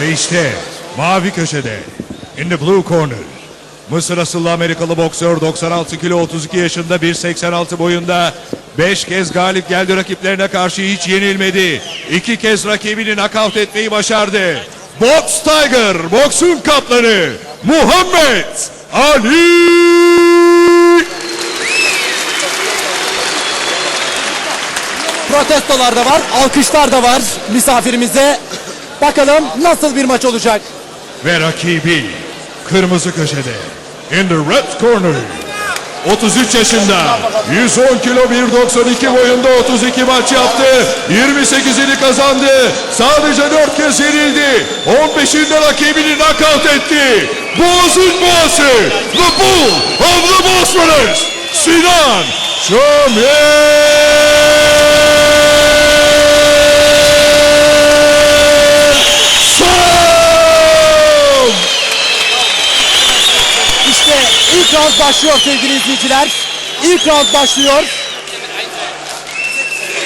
Ve işte mavi köşede in the blue corner Mısır asıllı Amerikalı boksör 96 kilo 32 yaşında 1.86 boyunda 5 kez galip geldi rakiplerine karşı hiç yenilmedi. 2 kez rakibini nakavt etmeyi başardı. Box Tiger, boksun kaplanı Muhammed Ali Protestolar da var, alkışlar da var misafirimize. Bakalım nasıl bir maç olacak. ve rakibi kırmızı köşede in the red corner. 33 yaşında 110 kilo 1.92 boyunda 32 maç yaptı. 28'ini kazandı. Sadece 4 kez yenildi. 15'inde rakibini knockout etti. Boğaz'ın boğazı The Bull of the Brothers Sinan Şömyer Son! İşte ilk round başlıyor sevgili izleyiciler. İlk round başlıyor.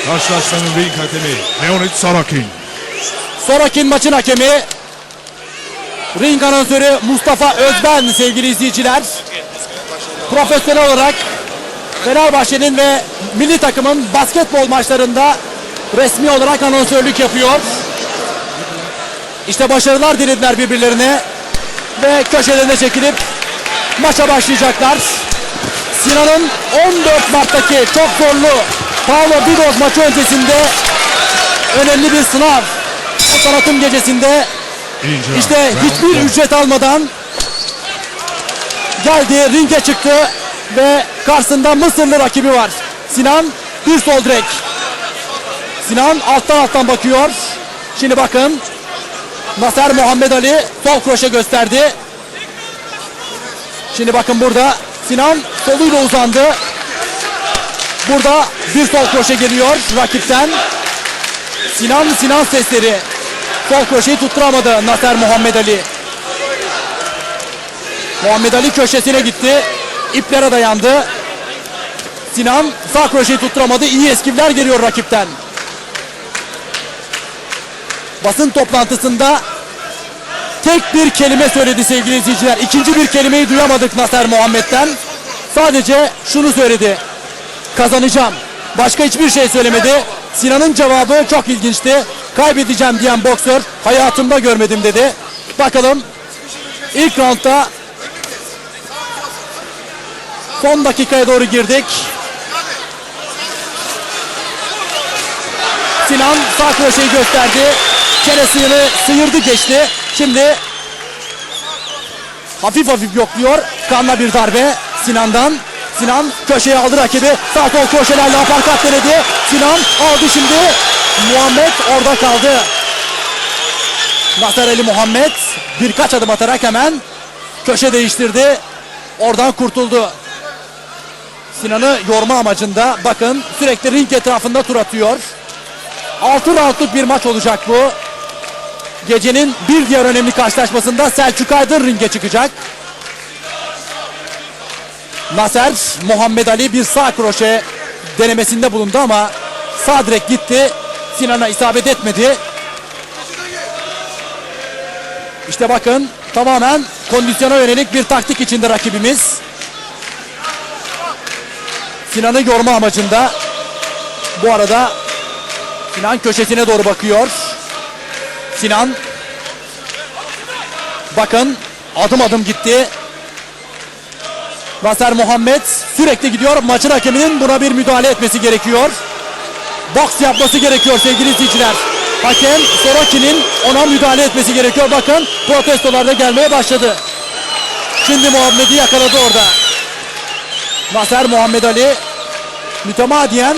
Karşılaşmanın ring hakemi Leonid Sarakin. Sonraki maçın hakemi ring anonsörü Mustafa Özben sevgili izleyiciler. Profesyonel olarak Fenerbahçe'nin ve milli takımın basketbol maçlarında resmi olarak anonsörlük yapıyor. İşte başarılar dilediler birbirlerine ve köşelerine çekilip maça başlayacaklar. Sinan'ın 14 Mart'taki çok zorlu Paolo Bidos maçı öncesinde önemli bir sınav. Bu tanıtım gecesinde işte hiçbir ücret almadan geldi ringe çıktı ve karşısında Mısırlı rakibi var. Sinan bir sol direk. Sinan alttan alttan bakıyor. Şimdi bakın Nasser Muhammed Ali sol kroşe gösterdi. Şimdi bakın burada Sinan soluyla uzandı. Burada bir sol kroşe geliyor rakipten. Sinan Sinan sesleri. Sol kroşeyi tutturamadı Nasser Muhammed Ali. Muhammed Ali köşesine gitti. İplere dayandı. Sinan sağ kroşeyi tutturamadı. İyi eskivler geliyor rakipten. Basın toplantısında tek bir kelime söyledi sevgili izleyiciler. İkinci bir kelimeyi duyamadık Nasser Muhammed'den. Sadece şunu söyledi. Kazanacağım. Başka hiçbir şey söylemedi. Sinan'ın cevabı çok ilginçti. Kaybedeceğim diyen boksör hayatımda görmedim dedi. Bakalım ilk roundda son dakikaya doğru girdik. Sinan sağ kroşeyi gösterdi. Çenesini sıyırdı geçti. Şimdi hafif hafif yokluyor. Kanla bir darbe Sinan'dan. Sinan köşeye aldı rakibi. Sağ sol köşelerle aparkat denedi. Sinan aldı şimdi. Muhammed orada kaldı. Nasser Ali Muhammed birkaç adım atarak hemen köşe değiştirdi. Oradan kurtuldu. Sinan'ı yorma amacında bakın sürekli ring etrafında tur atıyor. 6 roundluk bir maç olacak bu. Gecenin bir diğer önemli karşılaşmasında Selçuk Aydın ringe çıkacak. Naser Muhammed Ali bir sağ kroşe denemesinde bulundu ama sağ direkt gitti. Sinan'a isabet etmedi. İşte bakın tamamen kondisyona yönelik bir taktik içinde rakibimiz. Sinan'ı yorma amacında. Bu arada Sinan köşesine doğru bakıyor. Sinan bakın adım adım gitti. Nasser Muhammed sürekli gidiyor. Maçın hakeminin buna bir müdahale etmesi gerekiyor. Boks yapması gerekiyor sevgili izleyiciler. Hakem Sorokin'in ona müdahale etmesi gerekiyor. Bakın protestolar da gelmeye başladı. Şimdi Muhammed'i yakaladı orada. Nasser Muhammed Ali mütemadiyen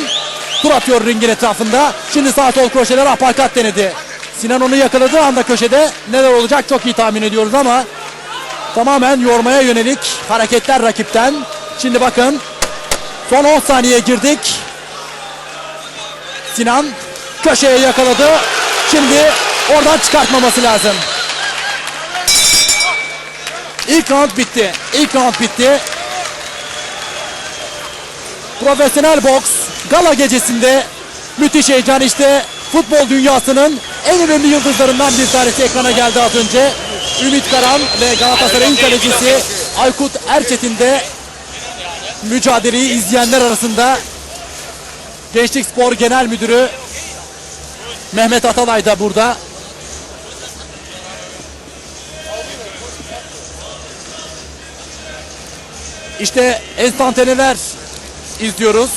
tur atıyor ringin etrafında. Şimdi sağ sol kroşeler aparkat denedi. Sinan onu yakaladığı anda köşede neler olacak çok iyi tahmin ediyoruz ama tamamen yormaya yönelik hareketler rakipten. Şimdi bakın son 10 saniye girdik. Sinan köşeye yakaladı. Şimdi oradan çıkartmaması lazım. İlk round bitti. İlk round bitti. Profesyonel boks gala gecesinde müthiş heyecan işte futbol dünyasının en önemli yıldızlarından bir tanesi ekrana geldi az önce. Ümit Karan ve Galatasaray'ın kalecisi Aykut Erçetin de mücadeleyi izleyenler arasında Gençlik Spor Genel Müdürü Mehmet Atalay da burada. İşte enstantaneler izliyoruz.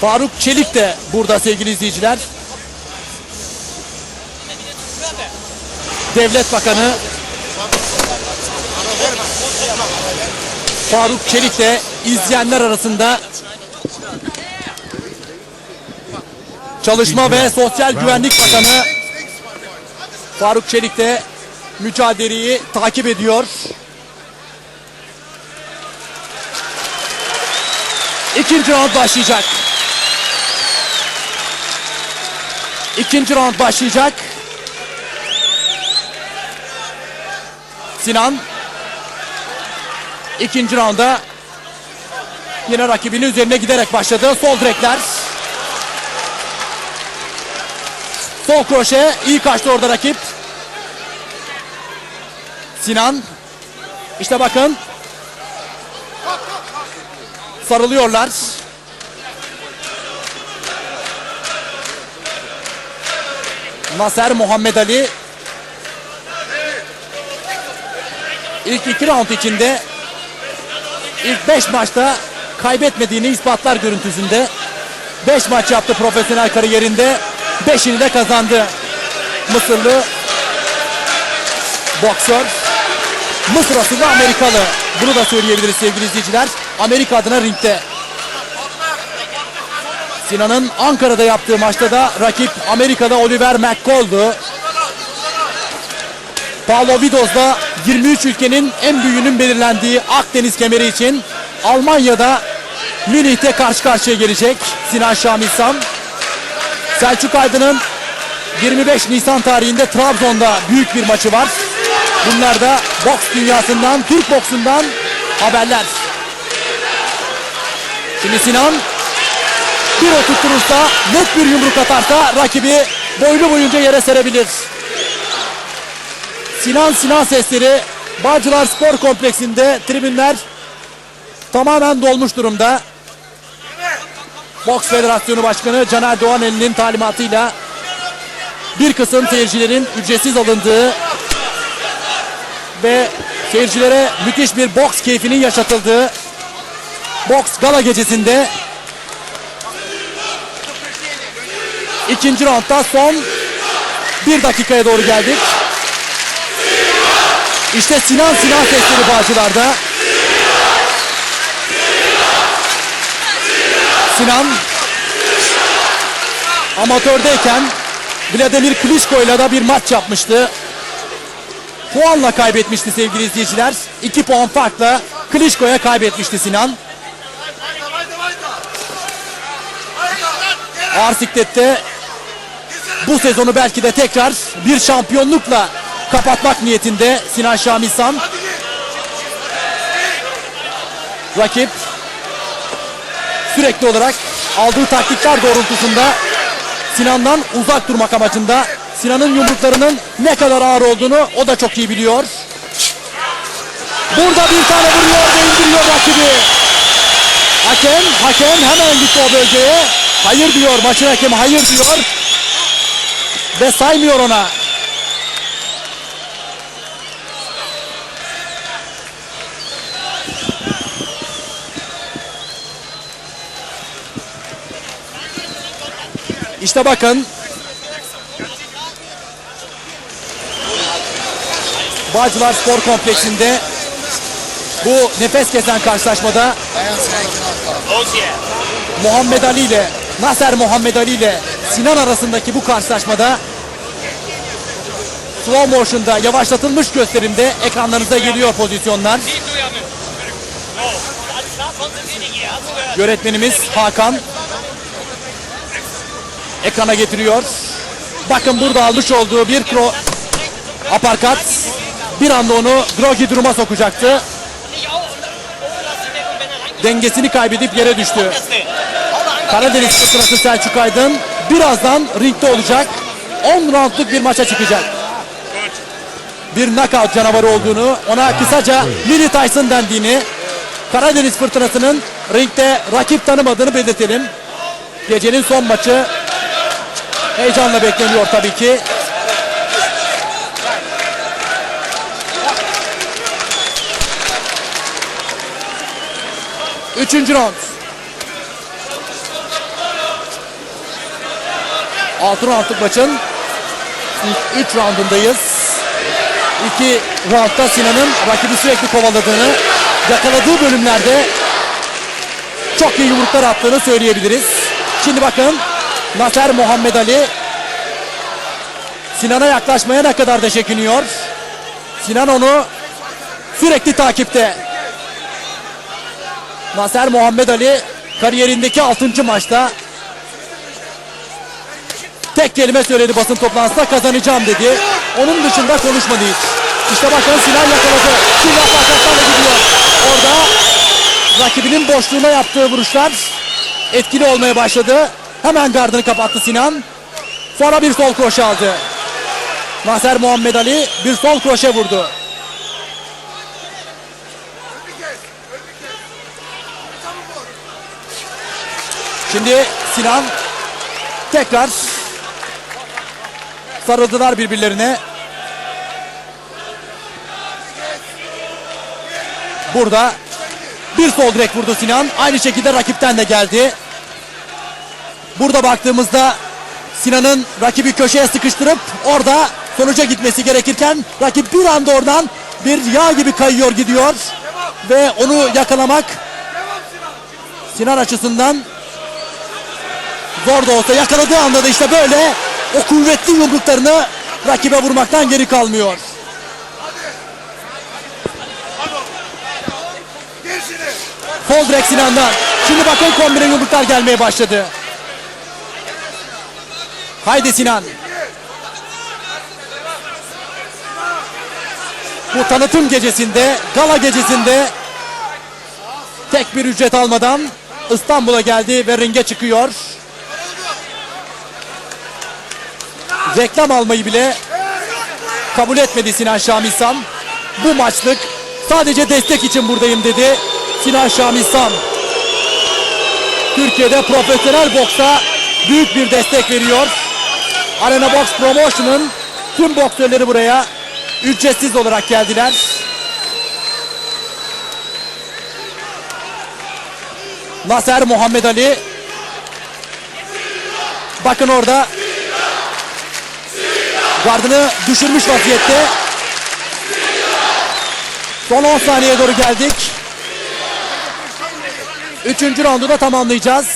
Faruk Çelik de burada sevgili izleyiciler. Devlet Bakanı Faruk Çelik de izleyenler arasında Çalışma ve Sosyal Güvenlik Bakanı Faruk Çelik de mücadeleyi takip ediyor. İkinci round başlayacak. İkinci round başlayacak. Sinan ikinci rounda yine rakibinin üzerine giderek başladı. Sol direkler. Sol kroşe iyi kaçtı orada rakip. Sinan. İşte bakın. Sarılıyorlar. Naser Muhammed Ali ilk iki round içinde ilk beş maçta kaybetmediğini ispatlar görüntüsünde. Beş maç yaptı profesyonel kariyerinde. Beşini de kazandı. Mısırlı boksör. Mısır asıllı Amerikalı. Bunu da söyleyebiliriz sevgili izleyiciler. Amerika adına ringde. Sinan'ın Ankara'da yaptığı maçta da rakip Amerika'da Oliver McCall'du. Paulo Vidos'da 23 ülkenin en büyüğünün belirlendiği Akdeniz kemeri için Almanya'da Münih'te karşı karşıya gelecek Sinan Şamilsam. Selçuk Aydın'ın 25 Nisan tarihinde Trabzon'da büyük bir maçı var. Bunlar da boks dünyasından, Türk boksundan haberler. Şimdi Sinan bir oturturursa, net bir yumruk atarsa rakibi boylu boyunca yere serebilir. Sinan Sinan sesleri Bağcılar Spor Kompleksinde tribünler tamamen dolmuş durumda. Boks Federasyonu Başkanı Caner Doğaneli'nin talimatıyla bir kısım seyircilerin ücretsiz alındığı ve seyircilere müthiş bir boks keyfinin yaşatıldığı boks gala gecesinde ikinci roundda son bir dakikaya doğru geldik. İşte Sinan Sinan sesleri Bağcılar'da. Sinan amatördeyken Vladimir Klitschko'yla da bir maç yapmıştı. Puanla kaybetmişti sevgili izleyiciler. 2 puan farkla Klitschko'ya kaybetmişti Sinan. Ağır siklette bu sezonu belki de tekrar bir şampiyonlukla kapatmak niyetinde Sinan Şamilsan. Rakip sürekli olarak aldığı taktikler doğrultusunda Sinan'dan uzak durmak amacında Sinan'ın yumruklarının ne kadar ağır olduğunu o da çok iyi biliyor. Burada bir tane vuruyor ve indiriyor rakibi. Hakem, hakem hemen gitti o bölgeye. Hayır diyor, maçın hakemi hayır diyor. Ve saymıyor ona. İşte bakın. Bağcılar Spor Kompleksinde bu nefes kesen karşılaşmada Muhammed Ali ile Naser Muhammed Ali ile Sinan arasındaki bu karşılaşmada slow motion'da yavaşlatılmış gösterimde ekranlarınıza geliyor pozisyonlar. Yönetmenimiz Hakan ekrana getiriyor. Bakın burada almış olduğu bir kro aparkat bir anda onu grogi duruma sokacaktı. Dengesini kaybedip yere düştü. Karadeniz fırtınası Selçuk Aydın birazdan ringde olacak. 10 roundluk bir maça çıkacak. Bir knockout canavarı olduğunu, ona kısaca Mini Tyson dendiğini, Karadeniz fırtınasının ringde rakip tanımadığını belirtelim. Gecenin son maçı heyecanla bekleniyor tabii ki. Üçüncü round. Altı roundluk maçın ilk üç roundundayız. İki roundda Sinan'ın rakibi sürekli kovaladığını, yakaladığı bölümlerde çok iyi yumruklar attığını söyleyebiliriz. Şimdi bakın Naser Muhammed Ali Sinan'a yaklaşmaya ne kadar da çekiniyor. Sinan onu sürekli takipte. Naser Muhammed Ali kariyerindeki 6. maçta tek kelime söyledi basın toplantısında kazanacağım dedi. Onun dışında konuşmadı hiç. İşte bakın Sinan yakaladı. Silah parçaklarla gidiyor. Orada rakibinin boşluğuna yaptığı vuruşlar etkili olmaya başladı. Hemen gardını kapattı Sinan. Sonra bir sol kroşe aldı. Naser Muhammed Ali bir sol kroşe vurdu. Şimdi Sinan tekrar sarıldılar birbirlerine. Burada bir sol direkt vurdu Sinan. Aynı şekilde rakipten de geldi. Burada baktığımızda Sinan'ın rakibi köşeye sıkıştırıp orada sonuca gitmesi gerekirken rakip bir anda oradan bir yağ gibi kayıyor gidiyor ve onu yakalamak Sinan açısından zor da olsa yakaladığı anda da işte böyle o kuvvetli yumruklarını rakibe vurmaktan geri kalmıyor. Sol direkt Sinan'dan. Şimdi bakın kombine yumruklar gelmeye başladı. Haydi Sinan. Bu tanıtım gecesinde, gala gecesinde tek bir ücret almadan İstanbul'a geldi ve ringe çıkıyor. Reklam almayı bile kabul etmedi Sinan Şamilsam. Bu maçlık sadece destek için buradayım dedi Sinan Şamilsam. Türkiye'de profesyonel boksa büyük bir destek veriyor. Arena Box Promotion'ın tüm boksörleri buraya ücretsiz olarak geldiler. Naser Muhammed Ali bakın orada gardını düşürmüş vaziyette. Son 10 saniyeye doğru geldik. Üçüncü roundu da tamamlayacağız.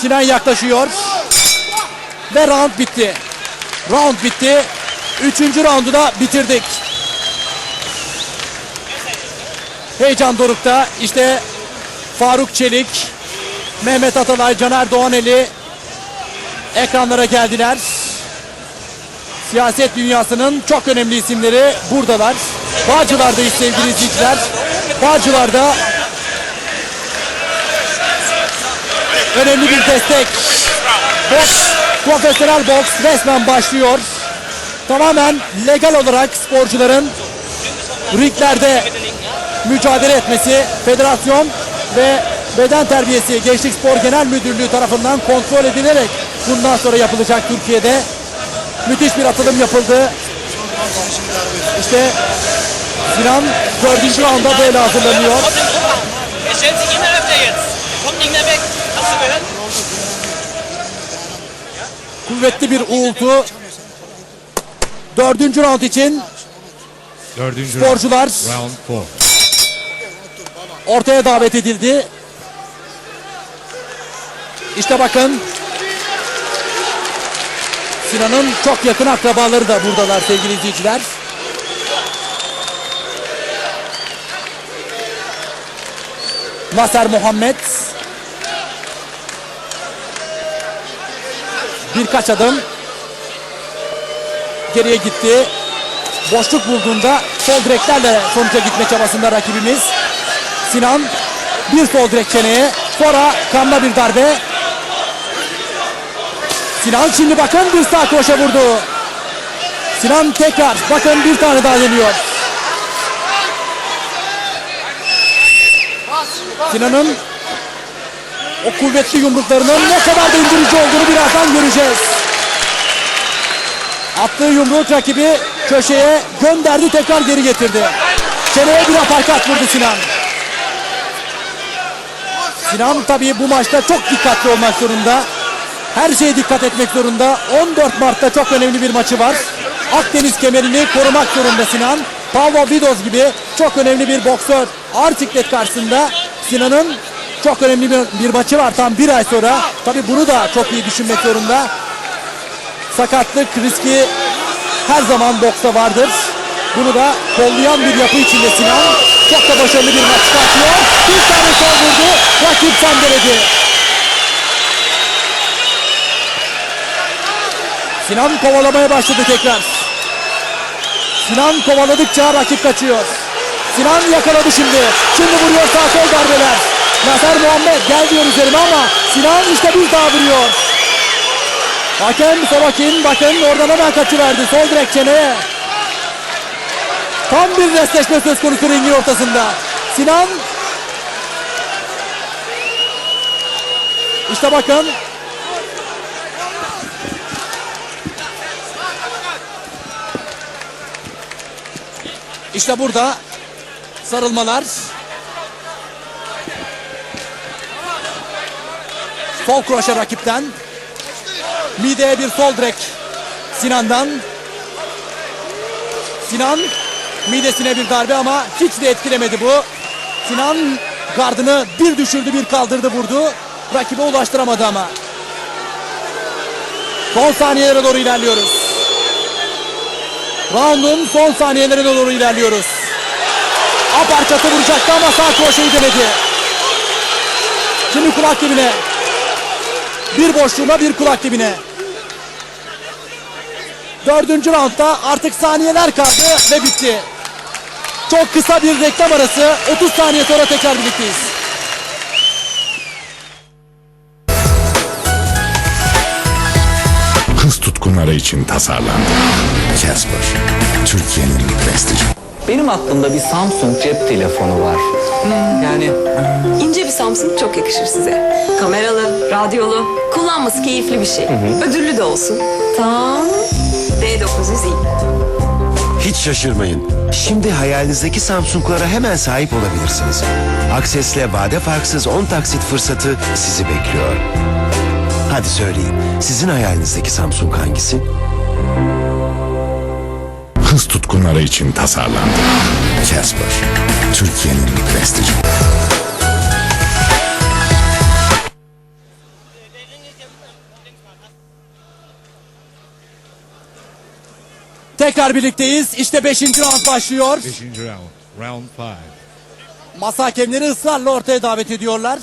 Sinan yaklaşıyor. Ve round bitti. Round bitti. Üçüncü roundu da bitirdik. Heyecan dorukta. İşte Faruk Çelik, Mehmet Atalay, Caner Doğaneli ekranlara geldiler. Siyaset dünyasının çok önemli isimleri buradalar. Bağcılar'dayız sevgili izleyiciler. Bağcılar'da önemli bir destek. Boks, profesyonel boks resmen başlıyor. Tamamen legal olarak sporcuların ringlerde mücadele etmesi, federasyon ve beden terbiyesi Gençlik Spor Genel Müdürlüğü tarafından kontrol edilerek bundan sonra yapılacak Türkiye'de. Müthiş bir atılım yapıldı. İşte Sinan dördüncü rounda böyle hazırlanıyor. Kuvvetli bir uğultu. Dördüncü round için Dördüncü sporcular round ortaya davet edildi. İşte bakın Sinan'ın çok yakın akrabaları da buradalar sevgili izleyiciler. Naser Muhammed birkaç adım geriye gitti. Boşluk bulduğunda sol direklerle sonuca gitme çabasında rakibimiz. Sinan Bir sol direk çeneye. Sonra kanla bir darbe. Sinan şimdi bakın bir sağ kroşe vurdu. Sinan tekrar bakın bir tane daha deniyor. Sinan'ın o kuvvetli yumruklarının ne kadar da olduğunu birazdan göreceğiz. Attığı yumruk rakibi köşeye gönderdi tekrar geri getirdi. Çeneye bir aparkat vurdu Sinan. Sinan tabii bu maçta çok dikkatli olmak zorunda. Her şeye dikkat etmek zorunda. 14 Mart'ta çok önemli bir maçı var. Akdeniz kemerini korumak zorunda Sinan. Pavlo Vidos gibi çok önemli bir boksör. Ağır siklet karşısında Sinan'ın çok önemli bir, bir maçı var tam bir ay sonra. Tabii bunu da çok iyi düşünmek zorunda. Sakatlık riski her zaman boksta vardır. Bunu da kollayan bir yapı içinde Sinan. Çok da başarılı bir maç çıkartıyor. Bir tane sol vurdu. Rakip sendeledi. Sinan kovalamaya başladı tekrar. Sinan kovaladıkça rakip kaçıyor. Sinan yakaladı şimdi. Şimdi vuruyor sağ sol darbeler. Naser Muhammed gel diyor üzerine ama Sinan işte bir daha vuruyor. Hakem Sorokin bakın oradan hemen kaçıverdi. Sol direk çeneye. Tam bir restleşme söz konusu ringin ortasında. Sinan İşte bakın İşte burada sarılmalar. Sol kroşe rakipten. Mideye bir sol direk Sinan'dan. Sinan midesine bir darbe ama hiç de etkilemedi bu. Sinan gardını bir düşürdü bir kaldırdı vurdu. Rakibe ulaştıramadı ama. Son saniyelere doğru ilerliyoruz. Round'un son saniyelerine doğru ilerliyoruz. Aparkatı vuracaktı ama sağ kroşeyi denedi. Şimdi kulak dibine. Bir boşluğuna bir kulak dibine. Dördüncü roundda artık saniyeler kaldı ve bitti. Çok kısa bir reklam arası. 30 saniye sonra tekrar birlikteyiz. Tutkunları için tasarlandı. Casper, Türkiye'nin besteci. Benim aklımda bir Samsung cep telefonu var. Yani İnce bir Samsung çok yakışır size. Kameralı, radyolu, kullanması keyifli bir şey. Ödüllü de olsun. Tam D900i. Hiç şaşırmayın. Şimdi hayalinizdeki Samsung'lara hemen sahip olabilirsiniz. Akses'le vade farksız 10 taksit fırsatı sizi bekliyor. Hadi söyleyin, sizin hayalinizdeki Samsung hangisi? Kız tutkunları için tasarlandı. Casper, Türkiye'nin besteci. Tekrar birlikteyiz. İşte 5. round başlıyor. Beşinci round. Round 5. Masa hakemleri ısrarla ortaya davet ediyorlar.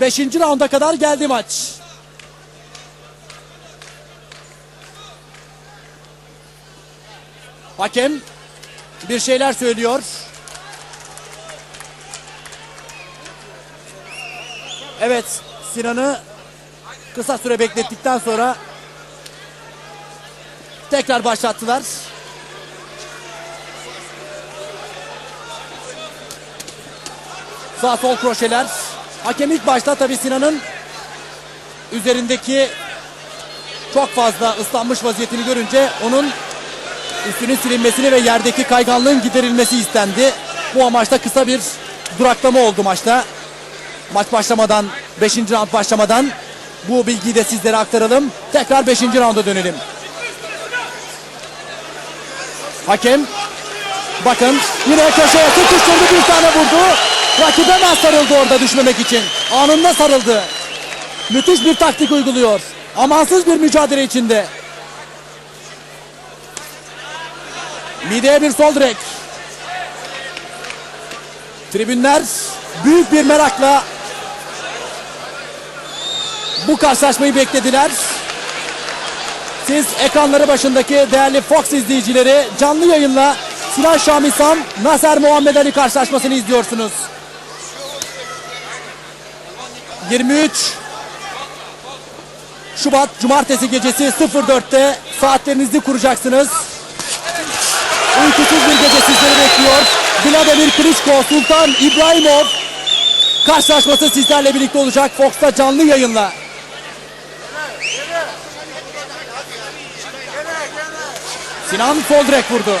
5. raunda kadar geldi maç. Hakem bir şeyler söylüyor. Evet, Sinan'ı kısa süre beklettikten sonra tekrar başlattılar. Sağ sol kroşeler. Hakem ilk başta tabii Sinan'ın üzerindeki çok fazla ıslanmış vaziyetini görünce onun üstünün silinmesini ve yerdeki kayganlığın giderilmesi istendi. Bu amaçta kısa bir duraklama oldu maçta. Maç başlamadan, 5. round başlamadan bu bilgiyi de sizlere aktaralım. Tekrar 5. rounda dönelim. Hakem bakın yine köşeye sıkıştırdı bir tane vurdu. Rakip hemen sarıldı orada düşmemek için. Anında sarıldı. Müthiş bir taktik uyguluyor. Amansız bir mücadele içinde. Mideye bir sol direk. Tribünler büyük bir merakla bu karşılaşmayı beklediler. Siz ekranları başındaki değerli Fox izleyicileri canlı yayınla Sinan Şamisam Naser Muhammed Ali karşılaşmasını izliyorsunuz. 23 Şubat Cumartesi gecesi 04'te saatlerinizi kuracaksınız. Uykusuz bir gece sizleri bekliyor. Vladimir Klitschko, Sultan İbrahimov karşılaşması sizlerle birlikte olacak Fox'ta canlı yayınla. Sinan sol direk vurdu.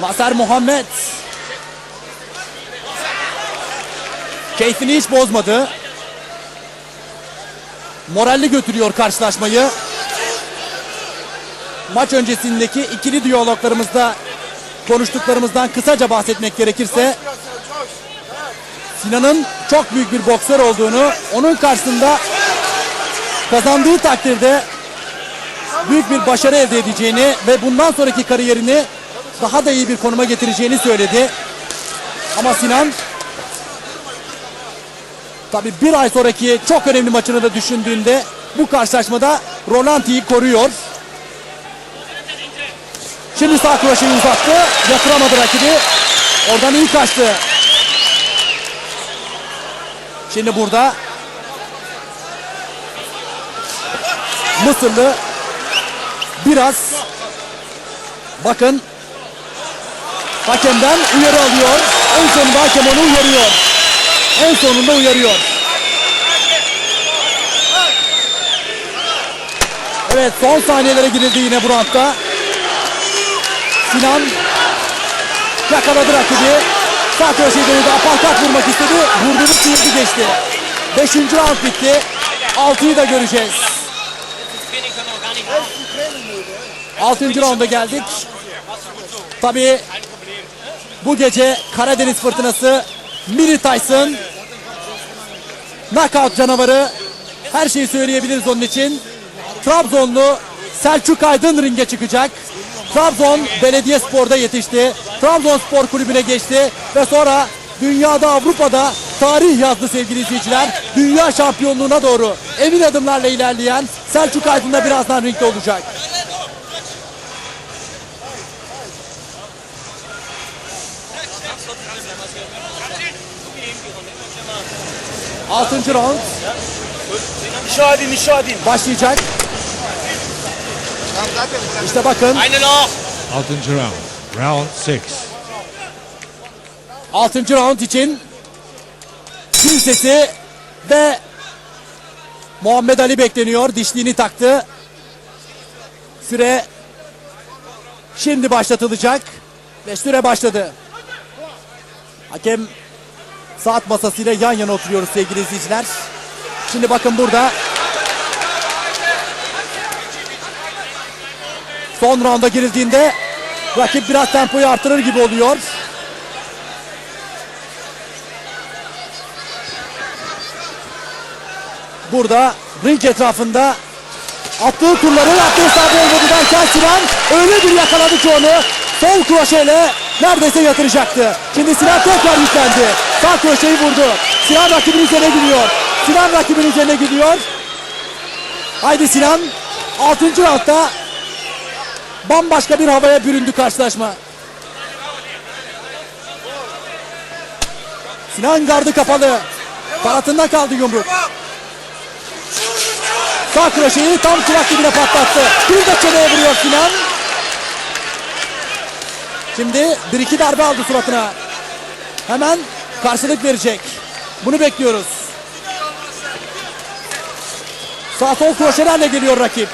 Maser Muhammed keyfini hiç bozmadı. Moralli götürüyor karşılaşmayı. Maç öncesindeki ikili diyaloglarımızda konuştuklarımızdan kısaca bahsetmek gerekirse Sinan'ın çok büyük bir boksör olduğunu, onun karşısında kazandığı takdirde büyük bir başarı elde edeceğini ve bundan sonraki kariyerini daha da iyi bir konuma getireceğini söyledi. Ama Sinan tabi bir ay sonraki çok önemli maçını da düşündüğünde bu karşılaşmada Rolanti'yi koruyor. Şimdi sağ kroşeyi uzattı. Yatıramadı rakibi. Oradan iyi kaçtı. Şimdi burada Mısırlı biraz bakın hakemden uyarı alıyor. En sonunda hakem onu uyarıyor. En sonunda uyarıyor. Evet son saniyelere girildi yine bu. Sinan yakaladı rakibi. Sağ köşeyi denedi. Aparkat vurmak istedi. Vurduğunu sıyırdı geçti. Beşinci round bitti. Altıyı da göreceğiz. Altıncı rounda geldik. Tabii bu gece Karadeniz fırtınası Mini Tyson knockout canavarı her şeyi söyleyebiliriz onun için. Trabzonlu Selçuk Aydın ringe çıkacak. Trabzon Belediyespor'da yetişti. Trabzonspor kulübüne geçti ve sonra dünyada Avrupa'da tarih yazdı sevgili izleyiciler. Dünya şampiyonluğuna doğru emin adımlarla ilerleyen Selçuk Aydın da birazdan ringde olacak. Altıncı round Nişadin, nişadin. başlayacak. İşte bakın Eine noch! Altıncı round. Round 6. altıncı round için fil sesi ve Muhammed Ali bekleniyor. Dişliğini taktı. Süre şimdi başlatılacak ve süre başladı. Hakem saat masasıyla yan yana oturuyoruz sevgili izleyiciler. Şimdi bakın burada son rounda girildiğinde rakip biraz tempoyu artırır gibi oluyor. Burada ring etrafında attığı kurları attığı hesabı olmadı derken Sinan öyle bir yakaladı ki onu sol kroşeyle neredeyse yatıracaktı. Şimdi Sinan tekrar yüklendi. Sağ kroşeyi vurdu. Sinan rakibinin üzerine gidiyor. Sinan rakibinin üzerine gidiyor. Haydi Sinan 6. roundda bambaşka bir havaya büründü karşılaşma. Sinan gardı kapalı. Kanatında kaldı yumruk. Sağ kroşeyi tam kulak dibine patlattı. Bir de çeneye vuruyor Sinan. Şimdi bir iki darbe aldı suratına. Hemen karşılık verecek. Bunu bekliyoruz. Sağ sol kroşelerle geliyor rakip.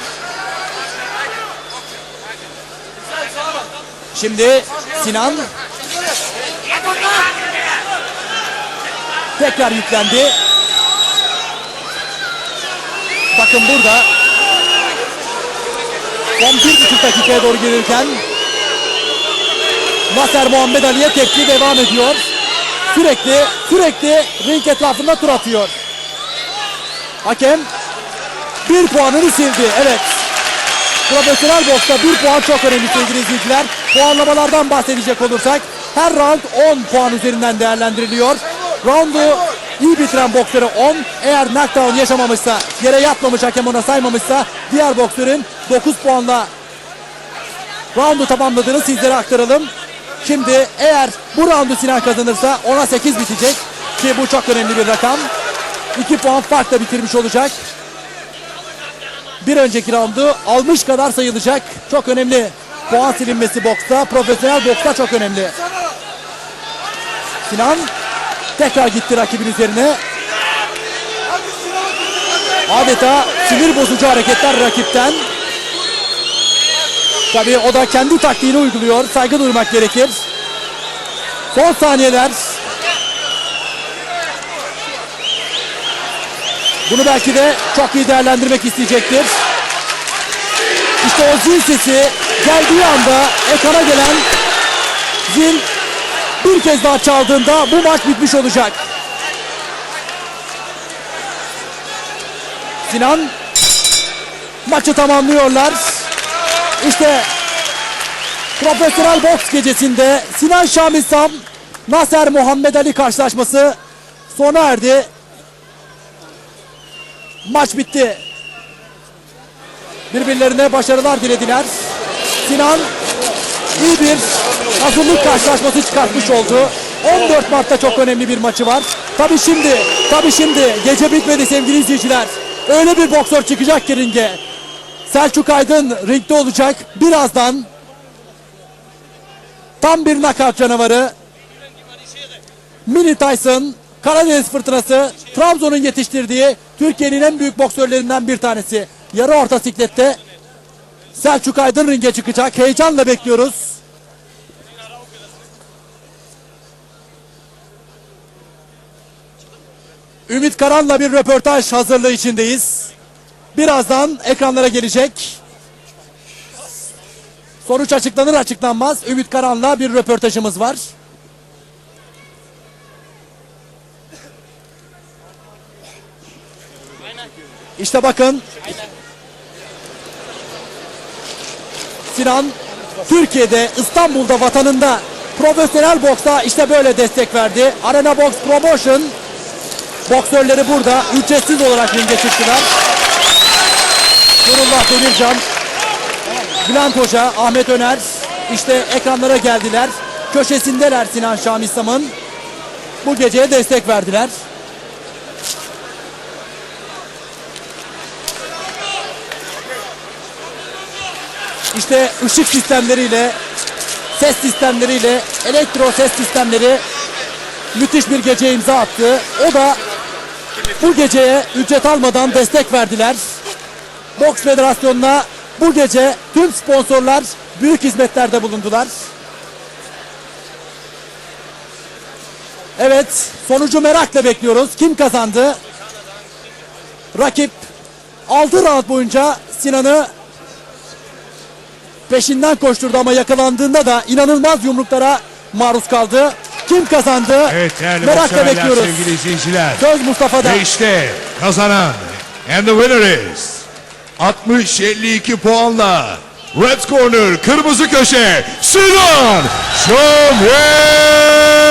Şimdi Sinan tekrar yüklendi. Bakın burada son bir buçuk dakikaya doğru gelirken Nasser Muhammed Ali'ye tepki devam ediyor. Sürekli sürekli ring etrafında tur atıyor. Hakem bir puanını sildi. Evet. Profesyonel boksta bir puan çok önemli sevgili izleyiciler. Puanlamalardan bahsedecek olursak her round 10 puan üzerinden değerlendiriliyor. Roundu iyi bitiren boksöre 10. Eğer knockdown yaşamamışsa, yere yatmamış hakem ona saymamışsa diğer boksörün 9 puanla roundu tamamladığını sizlere aktaralım. Şimdi eğer bu roundu Sinan kazanırsa ona 8 bitecek. Ki bu çok önemli bir rakam. 2 puan farkla bitirmiş olacak. Bir önceki roundu almış kadar sayılacak. Çok önemli. Puan silinmesi boksta, profesyonel boksta çok önemli. Sinan tekrar gitti rakibin üzerine. Adeta sinir bozucu hareketler rakipten. Tabii o da kendi taktiğini uyguluyor. Saygı duymak gerekir. Son saniyeler. Bunu belki de çok iyi değerlendirmek isteyecektir. İşte o zil sesi geldiği anda ekrana gelen zil bir kez daha çaldığında bu maç bitmiş olacak. Sinan maçı tamamlıyorlar. İşte profesyonel boks gecesinde Sinan Şamisam Naser Muhammed Ali karşılaşması sona erdi. Maç bitti. Birbirlerine başarılar dilediler. Sinan iyi bir hazırlık karşılaşması çıkartmış oldu. 14 Mart'ta çok önemli bir maçı var. Tabi şimdi, tabi şimdi gece bitmedi sevgili izleyiciler. Öyle bir boksör çıkacak ki ringe. Selçuk Aydın ringde olacak. Birazdan tam bir nakavt canavarı. Mini Tyson, Karadeniz Fırtınası, Trabzon'un yetiştirdiği Türkiye'nin en büyük boksörlerinden bir tanesi. Yarı orta siklette Selçuk Aydın ringe çıkacak. Heyecanla bekliyoruz. Ümit Karan'la bir röportaj hazırlığı içindeyiz. Birazdan ekranlara gelecek. Sonuç açıklanır açıklanmaz Ümit Karan'la bir röportajımız var. İşte bakın. Sinan Türkiye'de İstanbul'da vatanında profesyonel boksa işte böyle destek verdi. Arena Box Promotion boksörleri burada ücretsiz olarak ringe çıktılar. Nurullah Demircan, Bülent Hoca, Ahmet Öner işte ekranlara geldiler. Köşesindeler Sinan Şamislam'ın. Bu geceye destek verdiler. İşte ışık sistemleriyle, ses sistemleriyle, elektro ses sistemleri müthiş bir gece imza attı. O da bu geceye ücret almadan destek verdiler. Boks Federasyonu'na bu gece tüm sponsorlar büyük hizmetlerde bulundular. Evet, sonucu merakla bekliyoruz. Kim kazandı? Rakip 6 round boyunca Sinan'ı peşinden koşturdu ama yakalandığında da inanılmaz yumruklara maruz kaldı. Kim kazandı? Evet değerli Merakla bekliyoruz. sevgili izleyiciler. Söz Mustafa'da. Ve işte kazanan and the winner is 60-52 puanla Red Corner kırmızı köşe Sinan Şamil